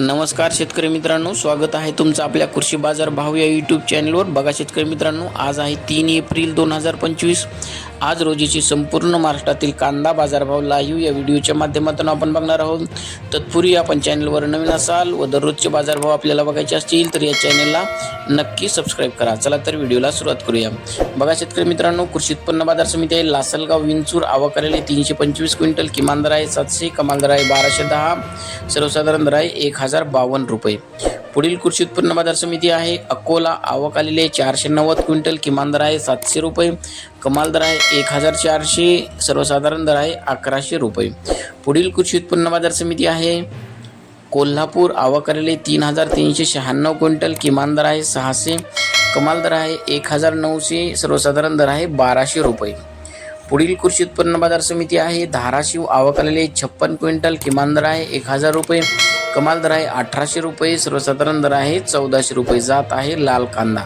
नमस्कार शेतकरी मित्रांनो स्वागत आहे तुमचं आपल्या कृषी बाजार भाव या यूट्यूब चॅनलवर बघा शेतकरी मित्रांनो आज आहे तीन एप्रिल दोन हजार पंचवीस. आज रोजीची संपूर्ण महाराष्ट्रातील कांदा बाजारभाव लाईव्ह या व्हिडिओच्या माध्यमातून आपण बघणार आहोत. तत्पूर्वी आपण चॅनलवर नवीन असाल व दररोजचे बाजारभाव आपल्याला बघायचे असतील तर या चॅनलला नक्की सबस्क्राईब करा. चला तर व्हिडिओला सुरुवात करूया. बघा शेतकरी मित्रांनो कृषी उत्पन्न बाजार समिती आहे लासलगाव विंचूर आवक तीनशे पंचवीस क्विंटल किमान दर आहे सातशे कमाल दर आहे बाराशे दहा सर्वसाधारण दर आहे एक हजार बावन्न रुपये. पुढील कृषी उत्पन्न बाजार समिती आहे. अकोला आवक आलेले चारशे नव्वद क्विंटल किमान दर आहे. सातशे रुपये. कमाल दर आहे. एक हजार चारशे सर्वसाधारण दर आहे. अकराशे रुपये. पुढील कृषी उत्पन्न बाजार समिती आहे. कोल्हापूर आवक आलेले तीन हजार तीनशे शहाण्णव क्विंटल किमान दर आहे. सहाशे. कमाल दर आहे. एक हजार नऊशे सर्वसाधारण दर आहे. बाराशे रुपये. पुढील कृषी उत्पन्न बाजार समिती आहे. धाराशिव आवक आलेले छप्पन क्विंटल किमान दर आहे. एक हजार रुपये. कमाल दर आहे. अठराशे रुपये सर्वसाधारण दर आहे. चौदाशे रुपये जात आहे लाल कांदा.